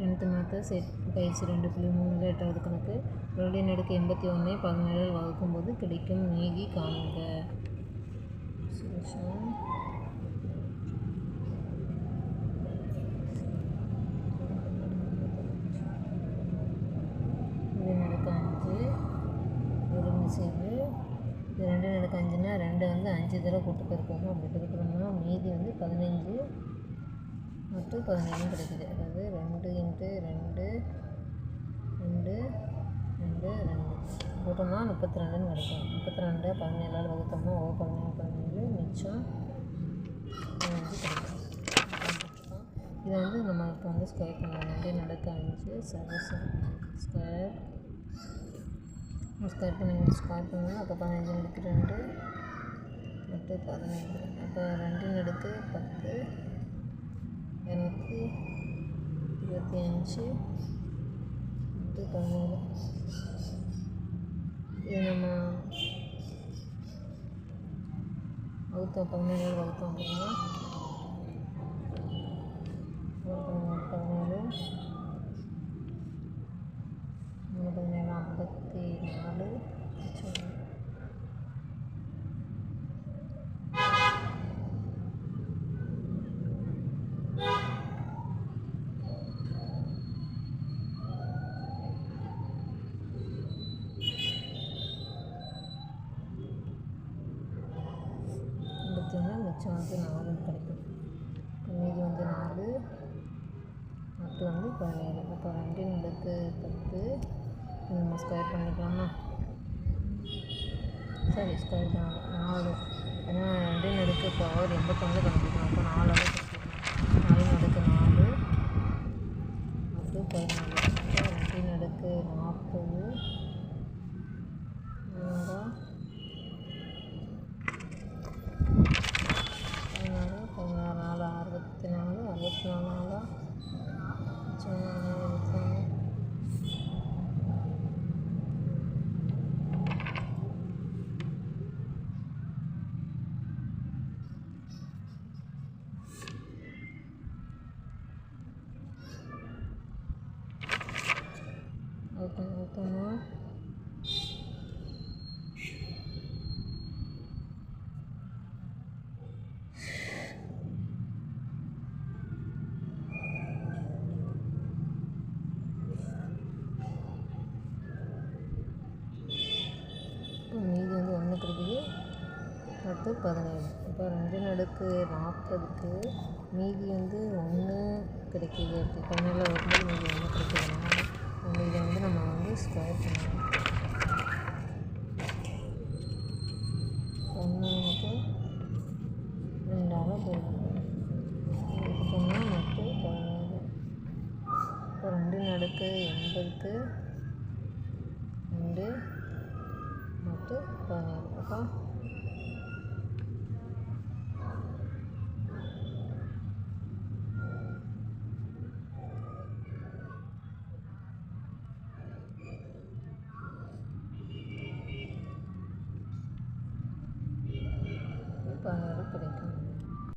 Tenth maths set பயிற்சி ரெண்டு புள்ளி மூணில் எட்டாவது கணக்கு. ரெண்டின் நடுக்கு எண்பத்தி ஒன்று பதினேழில் வகுக்கும்போது கிடைக்கும் மீதி காணுங்க ரெண்டு நடுக்கு அஞ்சு. ஒரு மிசிவு ரெண்டு நடுக்கு அஞ்சுனா ரெண்டு வந்து அஞ்சு தடவை கூட்டு பெருக்கணும் அப்படி பெருக்கணும்னா மீதி வந்து பதினஞ்சு மட்டு பதினேழு கிடைக்குது. அதாவது ரெண்டு இன்ட்டு ரெண்டு ரெண்டு ரெண்டு ரெண்டு. போட்டோம்னா முப்பத்தி ரெண்டுன்னு கிடைக்கும். முப்பத்தி ரெண்டு பதினேழால் வகுத்தோம்னா ஓ பதினேழு பதினேழு மிச்சம் பதினஞ்சு கிடைக்கும். இதை வந்து நம்ம இப்போ வந்து ஸ்கொயர் பண்ணலாம். ரெண்டு நடக்க அஞ்சு சரசம் ஸ்கொயர் ஸ்கொயர் பண்ணி ஸ்கொயர் பண்ணணும் அப்போ பதினஞ்சு நடுக்கு ரெண்டு எட்டு பதினேழு அப்போ ரெண்டு நடுக்கு பத்து இரநூத்தி இருபத்தி அஞ்சு எட்டு பதினேழு இது நம்ம வகுத்தோம் பதினேழு வகுத்தோம் அப்படின்னா ஒரு பதினேழு பதினேழு மூணு பதினேழு ஐம்பத்தி நாலு மிச்சம் ஐம்பத்தி ஒன்று மிச்சம் வந்து நாலு கிடைக்கும் மீதி வந்து நாலு மற்ற வந்து பதினேழு இப்போ ரெண்டு நடுக்கு பத்து நம்ம ஸ்கொயர் பண்ணிக்கலாமா? சரி ஸ்கொயர் பண்ணலாம் நாலு. ஏன்னா ரெண்டு நடுக்கு பவர் எண்பத்தொன்று கண்டுபிடிக்கணும் அப்போ நாலாவது நாலு நடுக்கு நாலு மற்றும் பதினாலு அப்போ ரெண்டு நடுக்கு நாற்பது நாலா பதினாலு பதினாறு நாலு அறுபத்தி நாலு அறுபத்தி நாலு நாலா மிச்சம் பத்து பதினேழு. இப்போ ரெண்டு நடுக்கு நாற்பதுக்கு மீதி வந்து ஒன்று கிடைக்கிது அப்படி. பதினேழு வரும்போது மீதி ஒன்று கிடைக்கிதுன்னா நம்ம இதை வந்து நம்ம வந்து ஸ்கொயர் பண்ணணும் ஒன்று வந்து ரெண்டாக போயிடும் இதுக்குன்னா மட்டும் பதினேழு. இப்போ ரெண்டு நடுக்கு எண்பதுக்கு ரெண்டு மற்றும் பதினேழு. அப்போ